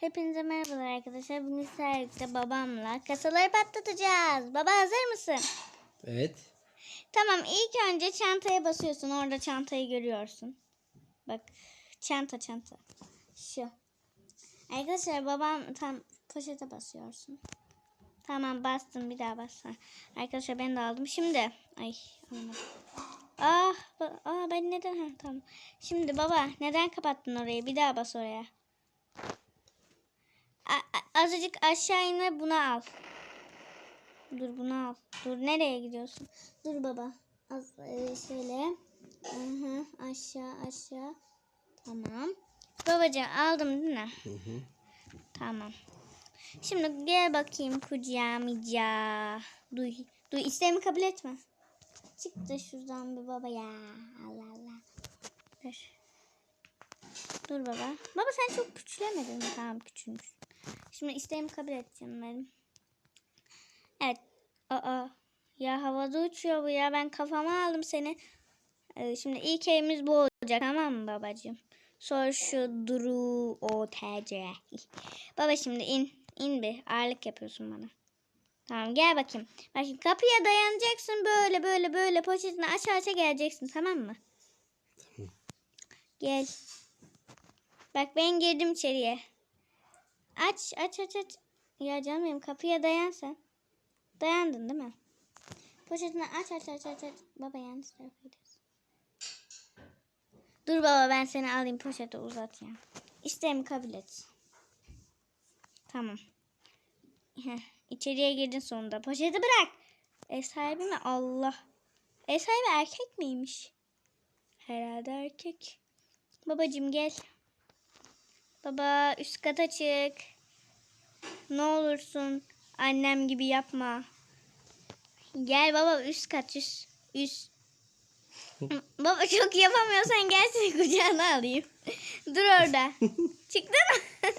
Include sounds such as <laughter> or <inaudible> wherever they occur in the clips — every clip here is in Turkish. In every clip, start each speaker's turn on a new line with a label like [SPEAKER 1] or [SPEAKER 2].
[SPEAKER 1] Hepinize merhabalar arkadaşlar. Bugün sizlerle babamla kasaları patlatacağız. Baba hazır mısın?
[SPEAKER 2] Evet.
[SPEAKER 1] Tamam ilk önce çantaya basıyorsun. Orada çantayı görüyorsun. Bak çanta çanta. Şu. Arkadaşlar babam tam poşete basıyorsun. Tamam bastım bir daha bas. Ha. Arkadaşlar ben de aldım. Şimdi ay olmadı. Ah, aa ben neden ha tamam. Şimdi baba neden kapattın orayı? Bir daha bas oraya. Azıcık aşağı in ve bunu al. Dur bunu al. Dur nereye gidiyorsun? Dur baba. Az e, şöyle. Hı, aşağı aşağı. Tamam. Babacığım aldım değil mi?
[SPEAKER 2] Hı hı.
[SPEAKER 1] Tamam. Şimdi gel bakayım kucağıma. Duy. Duy isteğimi kabul etme. Çık da şuradan bir baba ya. Allah Allah. Dur. Dur baba. Baba sen çok küçülemedin mi? Tamam küçülmüş. Şimdi isteğimi kabul canım benim. Evet. Aa. Ya havada uçuyor bu ya. Ben kafama aldım seni. Ee, şimdi ilk evimiz bu olacak tamam mı babacığım? Sonra şu Duru OTC. Baba şimdi in. in bir. Ağırlık yapıyorsun bana. Tamam gel bakayım. Bakayım kapıya dayanacaksın böyle böyle böyle poşetini aç aça geleceksin tamam mı? Gel. Bak ben girdim içeriye. Aç aç aç aç. Ya canım benim kapıya dayan sen. Dayandın değil mi? Poşetini aç aç aç aç aç. Baba yanlış tarafa. Dur baba ben seni alayım poşete uzat ya. İsteğimi kabul et. Tamam. Heh, içeriye girdin sonunda. Poşeti bırak. Ev sahibi mi? Allah. Ev sahibi erkek miymiş? Herhalde erkek. Babacım gel. Baba üst kata çık. Ne olursun annem gibi yapma. Gel baba üst kat üst. Üst. <laughs> baba çok yapamıyorsan gel seni kucağına alayım. dur orada. <laughs> Çıktın mı?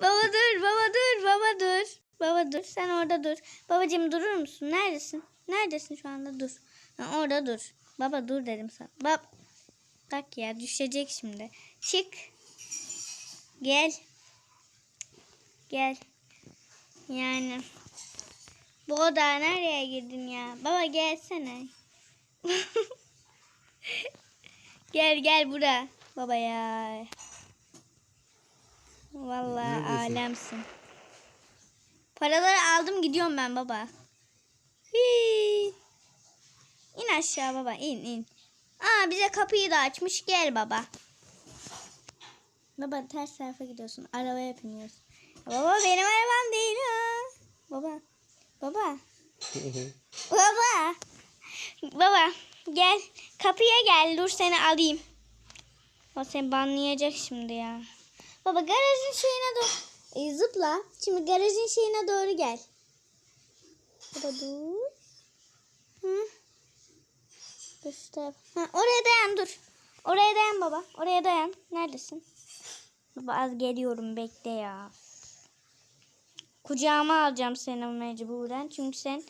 [SPEAKER 1] baba dur baba dur baba dur. Baba dur sen orada dur. Babacığım durur musun? Neredesin? Neredesin şu anda? Dur. Ha, orada dur. Baba dur dedim sana. Bab Bak ya düşecek şimdi. Çık. Gel. Gel. Yani. Bu oda nereye girdin ya? Baba gelsene. <laughs> gel gel bura. Baba ya. Vallahi
[SPEAKER 2] Neredesin?
[SPEAKER 1] alemsin. Paraları aldım gidiyorum ben baba. Hii. İn aşağı baba in in. Aa bize kapıyı da açmış gel baba. Baba ters tarafa gidiyorsun. Arabaya biniyorsun. Baba benim arabam değil ha. Baba. Baba. <laughs> Baba. Baba gel. Kapıya gel. Dur seni alayım. O seni banlayacak şimdi ya. Baba garajın şeyine doğru. E, zıpla. Şimdi garajın şeyine doğru gel. Baba dur. Hı. Dur şu. Ha, oraya dayan dur. Oraya dayan baba. Oraya dayan. Neredesin? Az geliyorum bekle ya. Kucağıma alacağım seni mecburen. Çünkü sen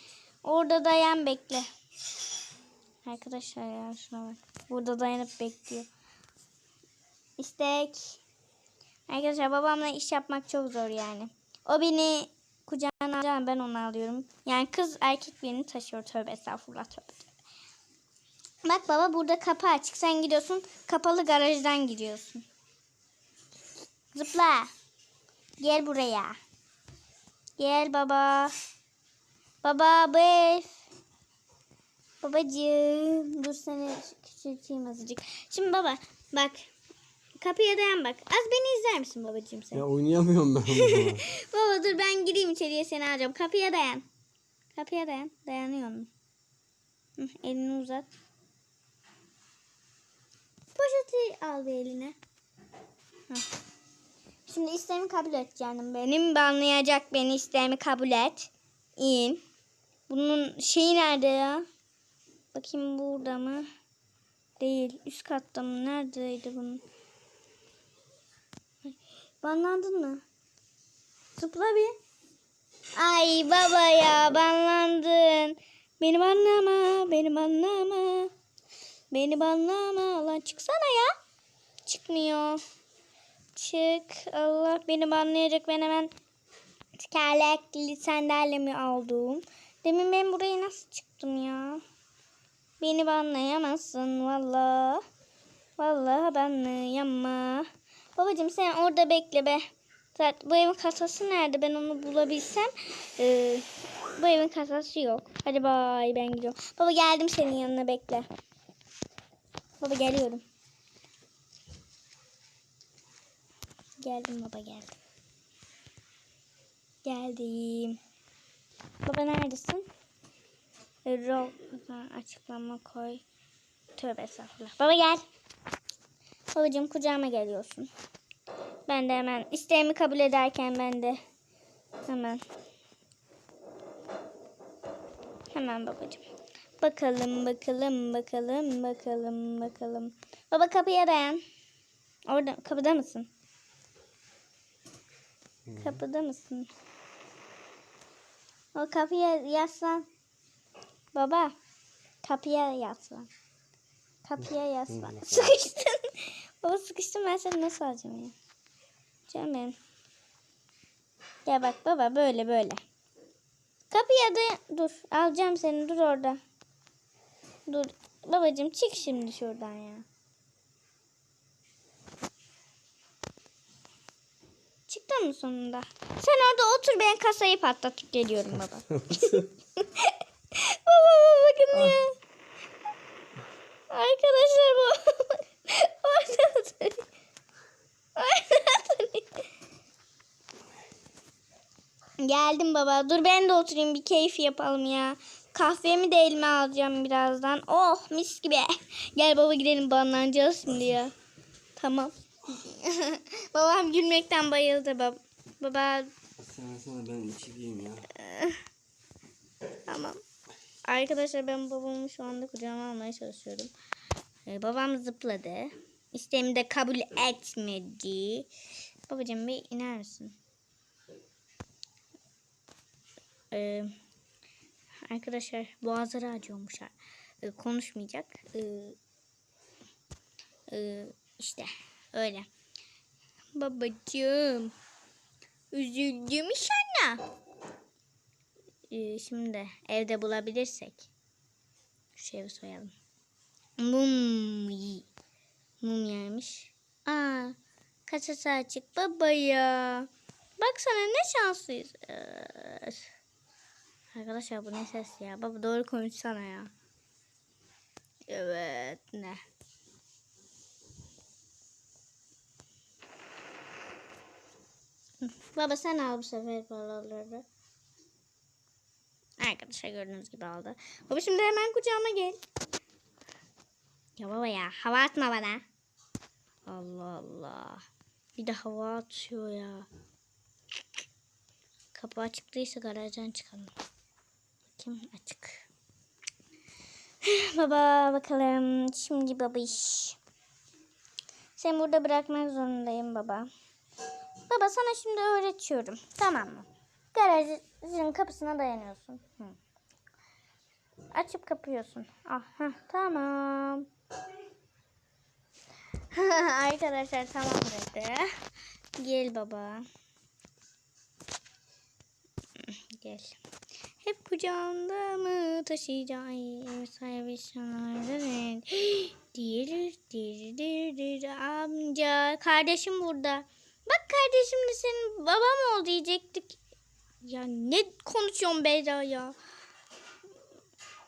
[SPEAKER 1] orada dayan bekle. Arkadaşlar ya şuna bak. Burada dayanıp bekliyor. İstek. Arkadaşlar babamla iş yapmak çok zor yani. O beni kucağına alacağım ben onu alıyorum. Yani kız erkek birini taşıyor tövbe estağfurullah tövbe. tövbe. Bak baba burada kapı açık. Sen gidiyorsun kapalı garajdan gidiyorsun. Zıpla. Gel buraya. Gel baba. Baba bu ev. Babacığım. Dur seni küçülteyim azıcık. Şimdi baba bak. Kapıya dayan bak. Az beni izler misin babacığım sen?
[SPEAKER 2] ya oynayamıyorum ben. <laughs>
[SPEAKER 1] Baba dur ben gireyim içeriye seni alacağım. Kapıya dayan. Kapıya dayan. Dayanıyor mu? Hı, elini uzat. Poşeti al bir eline. Hı. Şimdi isteğimi kabul et canım benim. Banlayacak beni isteğimi kabul et. İn. Bunun şeyi nerede ya? Bakayım burada mı? Değil. Üst katta mı? Neredeydi bunun? Banlandın mı? Zıpla bir. Ay baba ya banlandın. Beni banlama, beni banlama. Beni banlama. Lan çıksana ya. Çıkmıyor. Çık. Allah beni banlayacak. Ben hemen tekerlekli sandalyemi aldım. Demin ben buraya nasıl çıktım ya? Beni banlayamazsın valla. Vallahi banlayama. Babacım sen orada bekle be. Zaten bu evin kasası nerede? Ben onu bulabilsem. Ee, bu evin kasası yok. Hadi bay ben gidiyorum. Baba geldim senin yanına bekle. Baba geliyorum. Geldim baba geldim. Geldim. Baba neredesin? Rol açıklama koy. Tövbe estağfurullah. Baba gel. Babacığım kucağıma geliyorsun. Ben de hemen isteğimi kabul ederken ben de hemen hemen babacığım. Bakalım bakalım bakalım bakalım bakalım. Baba kapıya dayan. Orada kapıda mısın? Kapıda mısın? O kapıya yaslan. Baba kapıya yaslan. Kapıya <laughs> yaslan. Sıkıştın. Baba sıkıştım ben seni nasıl alacağım ya? Canım benim. Ya bak baba böyle böyle. Kapıya da dur. Alacağım seni dur orada. Dur. Babacığım çık şimdi şuradan ya. Çıktın mı sonunda? Sen orada otur ben kasayı patlatıp geliyorum baba. <laughs> baba baba bakın ya. Arkadaşlar bu. <laughs> Orada oturuyor. Orada oturuyor. Geldim baba. Dur ben de oturayım bir keyif yapalım ya. Kahvemi de elime alacağım birazdan. Oh mis gibi. Gel baba gidelim banlanacağız şimdi ya. Tamam. <laughs> Babam gülmekten bayıldı baba. Baba
[SPEAKER 2] Sen sana ben içeyim ya. <laughs>
[SPEAKER 1] tamam. Arkadaşlar ben babamı şu anda kucağıma almaya çalışıyorum. Ee, babam zıpladı. İsteğimi de kabul etmedi. Babacığım bir iner misin? Ee, arkadaşlar boğazları acıyormuş. Ee, konuşmayacak. Ee, e, işte öyle. Babacığım. Üzüldüm sana. Ee, şimdi evde bulabilirsek. Şu evi soyalım. Mum. Mum yermiş. Aa, kasası açık baba ya. Baksana ne şanslıyız. Ee, Arkadaşlar bu ne ses ya? Baba doğru konuşsana ya. Evet ne? Hı, Baba sen al bu sefer paraları. Arkadaşlar gördüğünüz gibi aldı. Baba şimdi hemen kucağıma gel. Ya baba ya hava atma bana. Allah Allah. Bir de hava atıyor ya. Kapı açık değilse garajdan çıkalım. Bakayım açık. <sighs> baba bakalım. Şimdi baba iş. Seni burada bırakmak zorundayım baba. Baba sana şimdi öğretiyorum. Tamam mı? Garajın kapısına dayanıyorsun. Hı. Açıp kapıyorsun. Ah, heh, tamam. <laughs> Arkadaşlar tamam dedi. Gel baba. Gel. Hep kucağında mı taşıyacağım sahibi şanlardan <gasps> dir dir dir dir amca kardeşim burada. Bak kardeşim de senin babam ol diyecektik. Ya ne konuşuyorsun Beyza ya?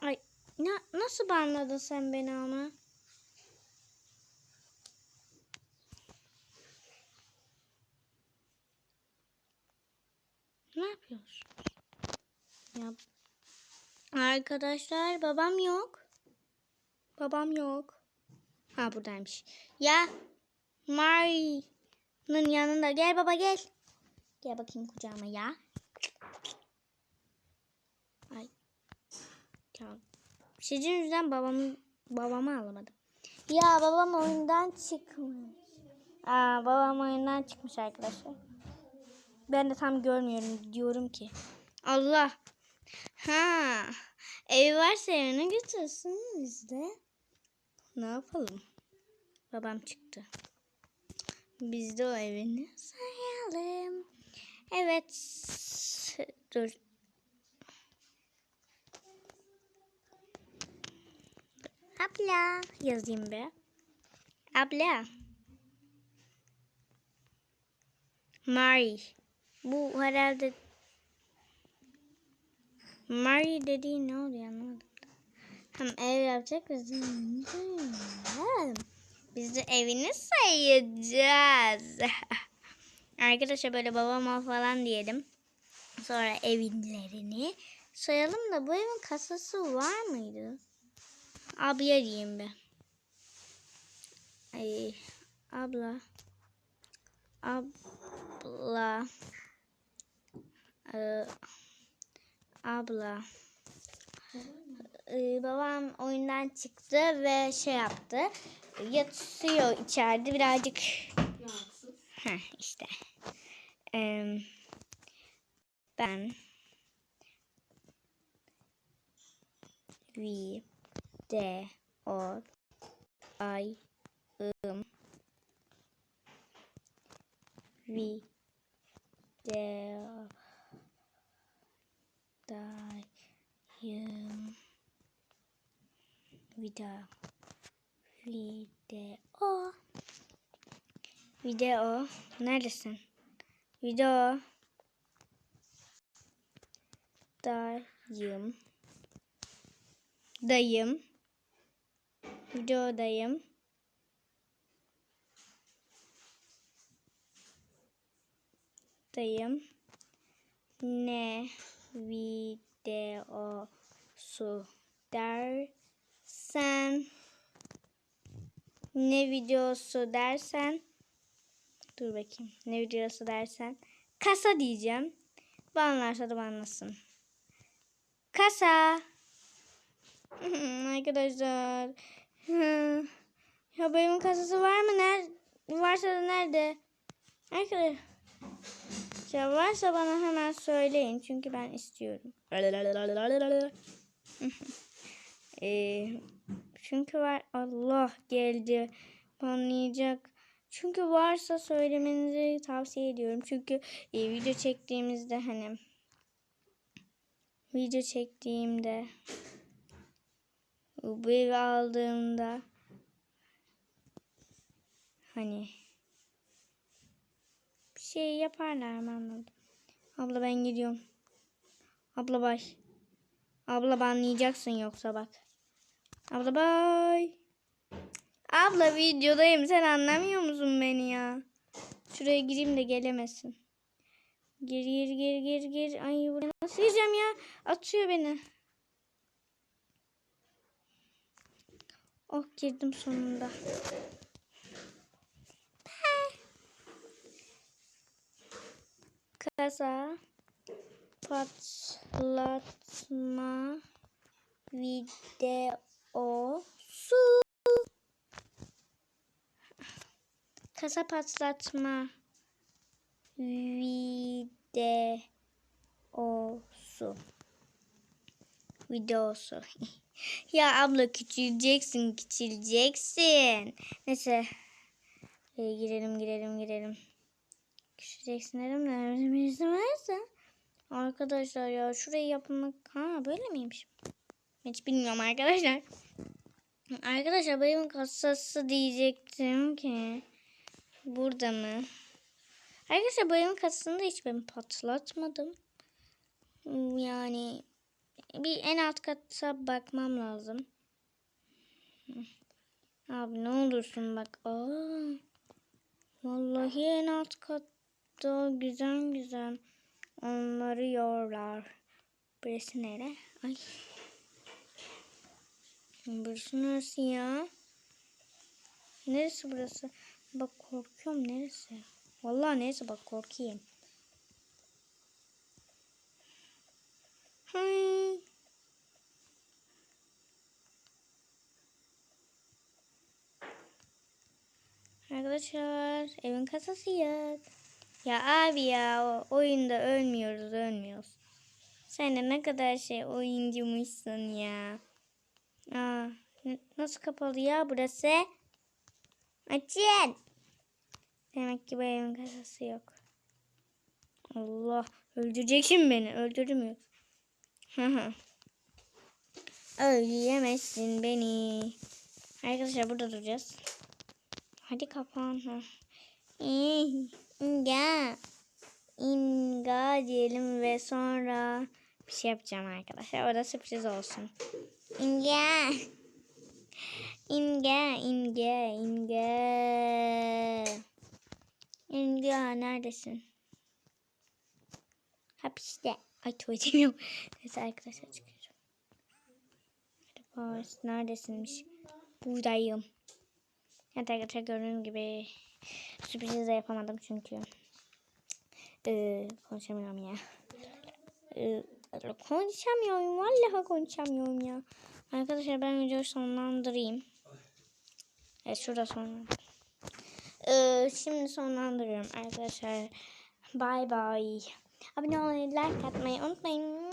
[SPEAKER 1] Ay na, nasıl banladın sen beni ama? Ne yapıyorsun? Ya arkadaşlar babam yok. Babam yok. Ha buradaymış. Ya Mari'nin yanında. Gel baba gel. Gel bakayım kucağıma ya. Ay. Ya sizin yüzünden babamı babamı alamadım. Ya babam oyundan çıkmış. Aa babam oyundan çıkmış arkadaşlar. Ben de tam görmüyorum diyorum ki. Allah. Ha. Ev varsa evine götürsün biz de. Ne yapalım? Babam çıktı. Biz de o evini sayalım. Evet. Dur. Abla yazayım be. Abla. Mary. Bu herhalde Mary dediğin ne oluyor anlamadım. Hem ev yapacak bizim. Biz de evini sayacağız. <laughs> Arkadaşlar böyle babama falan diyelim. Sonra evinlerini sayalım da bu evin kasası var mıydı? Abi diyeyim be. Ay, abla. Abla. Ee, abla. Ee, babam oyundan çıktı ve şey yaptı. Yatıyor içeride birazcık. Heh, işte. Ee, ben vi de o ay ım vi de dayım video video. Video. Neredesin? Video. Dayım. Dayım. Videodayım dayım. Ne videosu dersen ne videosu dersen dur bakayım ne videosu dersen kasa diyeceğim. Banlarsa da banlasın kasa. <laughs> Arkadaşlar. <laughs> Ya benim kasası var mı? Nerede varsa da nerede? Arkadaşlar ya varsa bana hemen söyleyin çünkü ben istiyorum. <laughs> Ee, çünkü var Allah geldi anlayacak. Çünkü varsa söylemenizi tavsiye ediyorum. Çünkü e, video çektiğimizde hani video çektiğimde bu evi aldığımda hani bir şey yaparlar mı anladım. Abla ben gidiyorum. Abla bay. Abla banlayacaksın yoksa bak. Abla bay. Abla videodayım sen anlamıyor musun beni ya? Şuraya gireyim de gelemesin. Gir gir gir gir gir. Ay buraya nasıl gireceğim ya? Atıyor beni. Oh girdim sonunda. Kasa patlatma videosu. Kasa patlatma videosu. Videosu. <laughs> ya abla küçüleceksin, küçüleceksin. Neyse. Ee, girelim, girelim, girelim. Küçüleceksin dedim de birisi varsa. Arkadaşlar ya şurayı yapmak... Ha böyle miymiş? Hiç bilmiyorum arkadaşlar. Arkadaşlar benim kasası diyecektim ki. Burada mı? Arkadaşlar benim kasasını da hiç ben patlatmadım. Yani bir en alt kata bakmam lazım. Abi ne olursun bak. Aa, vallahi en alt katta güzel güzel onları yorlar. Burası nere? Ay. Burası neresi ya? Neresi burası? Bak korkuyorum neresi? Vallahi neyse bak korkayım. Hay. Arkadaşlar evin kasası yok. Ya abi ya oyunda ölmüyoruz ölmüyoruz. Sen de ne kadar şey oyuncumuşsun ya. Aa, nasıl kapalı ya burası? Açın. Demek ki bu evin kasası yok. Allah öldürecek şimdi beni. Hı. Öldüremezsin beni. Arkadaşlar burada duracağız. Hadi kapan. İnga. İnga diyelim ve sonra bir şey yapacağım arkadaşlar. O da sürpriz olsun. İnga. İnga, İnga, İnga. İnga neredesin? Hapiste. Ay tuvaletim yok. Neyse arkadaşlar çıkıyorum. Boris neredesinmiş? Buradayım. Evet arkadaşlar gördüğünüz gibi sürpriz de yapamadım çünkü. Ee, konuşamıyorum ya. Ee, konuşamıyorum. Vallahi konuşamıyorum ya. Arkadaşlar ben videoyu sonlandırayım. Evet şurada sonlandır. Ee, şimdi sonlandırıyorum arkadaşlar. Bye bye. Abone olmayı, like atmayı unutmayın.